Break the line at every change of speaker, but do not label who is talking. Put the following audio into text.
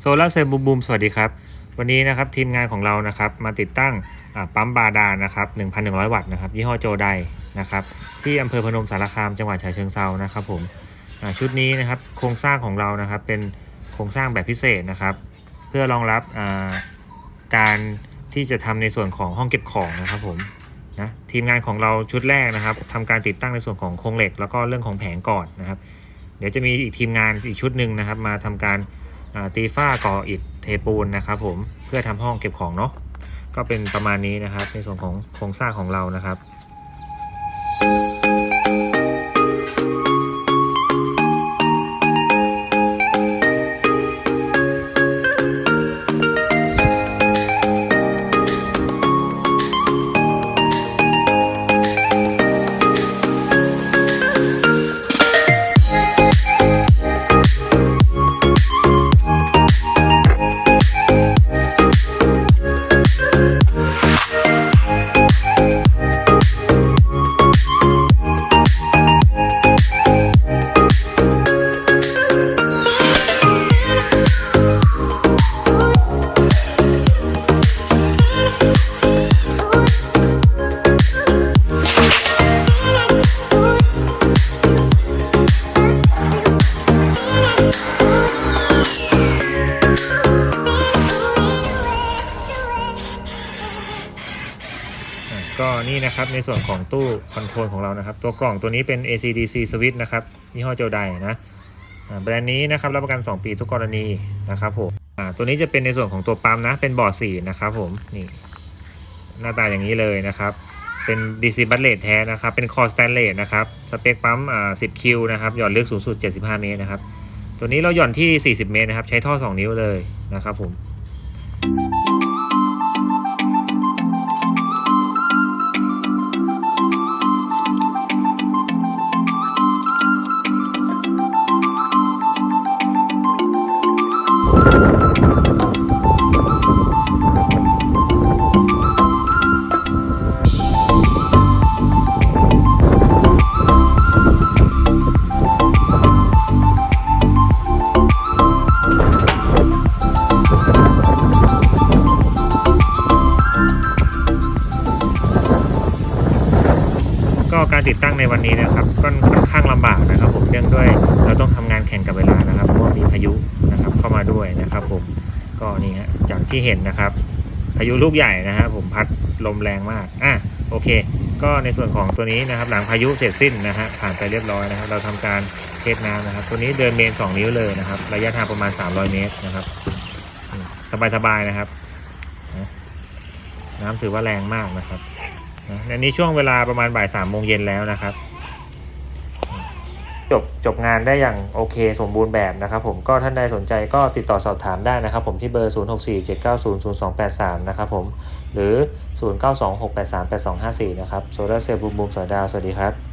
โซลาร์เซลล์บูมบูมสวัสดีครับ วันนี้นะครับทีมงานของเรานะครับมาติดตั้งปั๊มบาดาลนะครับ 1,100 วัตต์นะครับยี่ห้อโจไดนะครับที่อำเภอพนมสารคามจังหวัดฉะเชิงเซานะครับผมชุดนี้นะครับโครงสร้างของเรานะครับเป็นโครงสร้างแบบพิเศษนะครับ เพื่อรองรับการที่จะทำในส่วนของห้องเก็บของนะครับผมนะทีมงานของเราชุดแรกนะครับทำการติดตั้งในส่วนของโครงเหล็ก แล้วก็เรื่องของแผงก่อนนะครับ เดี๋ยวจะมีอีกทีมงานอีกชุดหนึ่งนะครับ มาทำการ ตีฝ้าก่ออิฐเทปูนนะครับผมเพื่อทำห้องเก็บของเนาะก็เป็นประมาณนี้นะครับ ในส่วนของโครงสร้างของเรานะครับ ก็นี่นะครับในส่วนของตู้คอนโทรลของเรานะครับ ตัวกล่องตัวนี้เป็น ACDC switch นะครับยี่ห้อเจลไดนะแบรนด์นี้นะครับรับประกัน 2 ปีทุกกรณีนะครับผมตัวนี้จะเป็นในส่วนของตัวปั๊มนะ เป็นบอร์ดสีนะครับผมนี่หน้าตาอย่างนี้เลยนะครับ เป็น DC บัตเลตแท้นะครับ เป็นคอสแตนเลสนะครับ สเปคปั๊มอ่า10คิวนะครับ หย่อนลึกสูงสุด 75 เมตรนะครับ ตัวนี้เราหย่อนที่ 40 เมตรนะครับ ใช้ท่อ 2 นิ้วเลยนะครับผม ก็การติดตั้งในวันนี้นะครับก็ค่อนข้างลำบากนะครับ ผมเนื่องด้วยเราต้องทำงานแข่งกับเวลานะครับเพราะว่ามีพายุนะครับเข้ามาด้วยนะครับ ผมก็นี่ฮะจากที่เห็นนะครับพายุลูกใหญ่นะฮะผมพัดลมแรงมากอะโอเค ก็ในส่วนของตัวนี้นะครับ หลังพายุเสร็จสิ้นนะฮะผ่านไปเรียบร้อยนะครับ เราทำการเทสน้ำนะครับ ตัวนี้เดินเมน 2 นิ้วเลยนะครับ ระยะทางประมาณ 300 เมตรนะครับ สบายๆนะครับ น้ำถือว่าแรงมากนะครับ อันนี้ช่วงเวลาประมาณบ่ายสามโมงเย็นแล้วนะครับ จบจบงานได้อย่างโอเคสมบูรณ์แบบนะครับ ผมก็ท่านใดสนใจก็ติดต่อสอบถามได้นะครับ ผมที่เบอร์ 0647900283 นะครับผมหรือ 0926838254 นะครับโซลาร์เซลล์บูมบูมสวัสดีครับสวัสดีครับ